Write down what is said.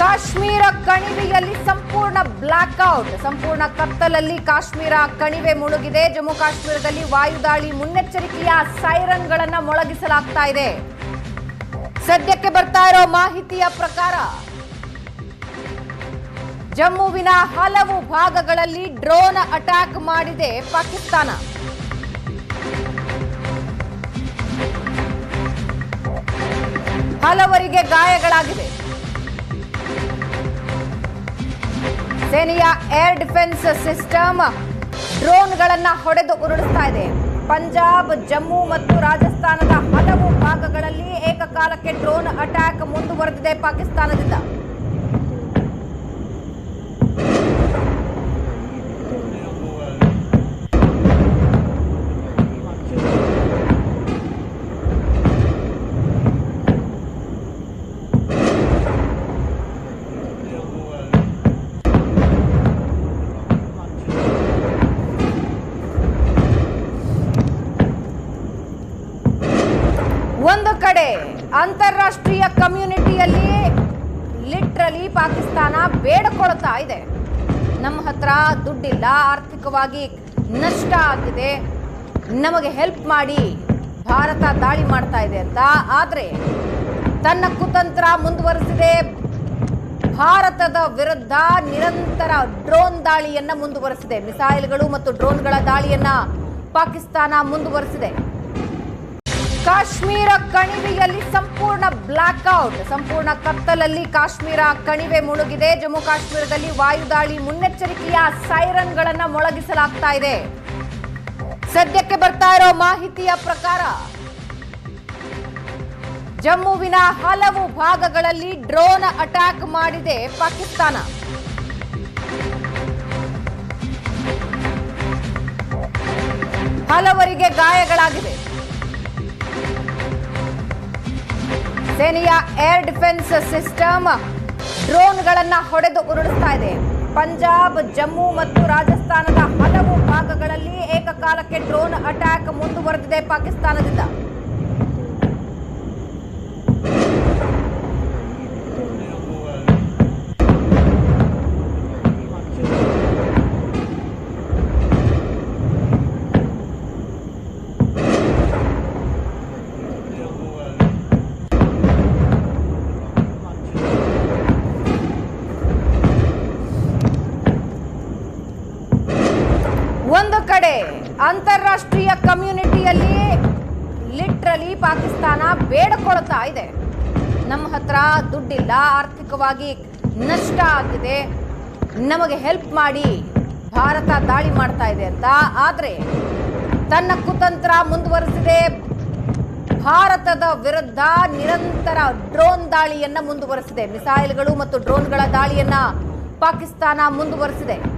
ಕಾಶ್ಮೀರ ಕಣಿವೆಯಲ್ಲಿ ಸಂಪೂರ್ಣ ಬ್ಲಾಕ್ಔಟ್, ಸಂಪೂರ್ಣ ಕತ್ತಲಲ್ಲಿ ಕಾಶ್ಮೀರ ಕಣಿವೆ ಮುಳುಗಿದೆ. ಜಮ್ಮು ಕಾಶ್ಮೀರದಲ್ಲಿ ವಾಯುದಾಳಿ ಮುನ್ನೆಚ್ಚರಿಕೆಯ ಸೈರನ್ಗಳನ್ನ ಮೊಳಗಿಸಲಾಗ್ತಾ ಇದೆ. ಸದ್ಯಕ್ಕೆ ಬರ್ತಾ ಇರೋ ಮಾಹಿತಿಯ ಪ್ರಕಾರ, ಜಮ್ಮುವಿನ ಹಲವು ಭಾಗಗಳಲ್ಲಿ ಡ್ರೋನ್ ಅಟ್ಯಾಕ್ ಮಾಡಿದೆ ಪಾಕಿಸ್ತಾನ. ಹಲವರಿಗೆ ಗಾಯಗಳಾಗಿವೆ ಸೇನೆಯ ಏರ್ ಡಿಫೆನ್ಸ್ ಸಿಸ್ಟಮ್ ಡ್ರೋನ್ಗಳನ್ನು ಹೊಡೆದು ಉರುಳಿಸ್ತಾ ಇದೆ. ಪಂಜಾಬ್, ಜಮ್ಮು ಮತ್ತು ರಾಜಸ್ಥಾನದ ಹಲವು ಭಾಗಗಳಲ್ಲಿ ಏಕಕಾಲಕ್ಕೆ ಡ್ರೋನ್ ಅಟ್ಯಾಕ್ ಮುಂದುವರೆದಿದೆ ಪಾಕಿಸ್ತಾನದಿಂದ. ಕಡೆ ಅಂತಾರಾಷ್ಟ್ರೀಯ ಕಮ್ಯುನಿಟಿಯಲ್ಲಿ ಲಿಟ್ರಲಿ ಪಾಕಿಸ್ತಾನ ಬೇಡಿಕೊಳ್ತಾ ಇದೆ. ನಮ್ಮ ಹತ್ರ ದುಡ್ಡಿಲ್ಲ, ಆರ್ಥಿಕವಾಗಿ ನಷ್ಟ ಆಗಿದೆ. ನಮಗೆ ಹೆಲ್ಪ್ ಮಾಡಿ ಭಾರತ ದಾಳಿ ಮಾಡ್ತಾ ಇದೆ ಅಂತ. ಆದರೆ ತನ್ನ ಕುತಂತ್ರ ಮುಂದುವರೆಸಿದೆ. ಭಾರತದ ವಿರುದ್ಧ ನಿರಂತರ ಡ್ರೋನ್ ದಾಳಿಯನ್ನ ಮುಂದುವರೆಸಿದೆ. ಮಿಸೈಲ್ಗಳು ಮತ್ತು ಡ್ರೋನ್ಗಳ ದಾಳಿಯನ್ನ ಪಾಕಿಸ್ತಾನ ಮುಂದುವರೆಸಿದೆ. ಕಾಶ್ಮೀರ ಕಣಿವೆಯಲ್ಲಿ ಸಂಪೂರ್ಣ ಬ್ಲಾಕ್ಔಟ್, ಸಂಪೂರ್ಣ ಕತ್ತಲಲ್ಲಿ ಕಾಶ್ಮೀರ ಕಣಿವೆ ಮುಳುಗಿದೆ. ಜಮ್ಮು ಕಾಶ್ಮೀರದಲ್ಲಿ ವಾಯುದಾಳಿ ಮುನ್ನೆಚ್ಚರಿಕೆಯ ಸೈರನ್ಗಳನ್ನು ಮೊಳಗಿಸಲಾಗ್ತಾ ಇದೆ. ಸದ್ಯಕ್ಕೆ ಬರ್ತಾ ಇರೋ ಮಾಹಿತಿಯ ಪ್ರಕಾರ, ಜಮ್ಮುವಿನ ಹಲವು ಭಾಗಗಳಲ್ಲಿ ಡ್ರೋನ್ ಅಟ್ಯಾಕ್ ಮಾಡಿದೆ ಪಾಕಿಸ್ತಾನ. ಹಲವರಿಗೆ ಗಾಯಗಳಾಗಿವೆ ಸೇನೆಯ ಏರ್ ಡಿಫೆನ್ಸ್ ಸಿಸ್ಟಮ್ ಡ್ರೋನ್ಗಳನ್ನ ಹೊಡೆದು ಉರುಳಿಸ್ತಾ ಇದೆ. ಪಂಜಾಬ್, ಜಮ್ಮು ಮತ್ತು ರಾಜಸ್ಥಾನದ ಹಲವು ಭಾಗಗಳಲ್ಲಿ ಏಕಕಾಲಕ್ಕೆ ಡ್ರೋನ್ ಅಟ್ಯಾಕ್ ಮುಂದುವರೆದಿದೆ ಪಾಕಿಸ್ತಾನದಿಂದ ಒಂದು ಕಡೆ ಅಂತಾರಾಷ್ಟ್ರೀಯ ಕಮ್ಯುನಿಟಿಯಲ್ಲಿ ಲಿಟ್ರಲಿ ಪಾಕಿಸ್ತಾನ ಬೇಡಿಕೊಳ್ತಾ ಇದೆ. ನಮ್ಮ ಹತ್ರ ದುಡ್ಡಿಲ್ಲ, ಆರ್ಥಿಕವಾಗಿ ನಷ್ಟ ಆಗಿದೆ ನಮಗೆ ಹೆಲ್ಪ್ ಮಾಡಿ ಭಾರತ ದಾಳಿ ಮಾಡ್ತಾ ಇದೆ ಅಂತ. ಆದರೆ ತನ್ನ ಕುತಂತ್ರ ಮುಂದುವರೆಸಿದೆ. ಭಾರತದ ವಿರುದ್ಧ ನಿರಂತರ ಡ್ರೋನ್ ದಾಳಿಯನ್ನ ಮುಂದುವರೆಸಿದೆ. ಮಿಸೈಲ್ಗಳು ಮತ್ತು ಡ್ರೋನ್ಗಳ ದಾಳಿಯನ್ನ ಪಾಕಿಸ್ತಾನ ಮುಂದುವರೆಸಿದೆ.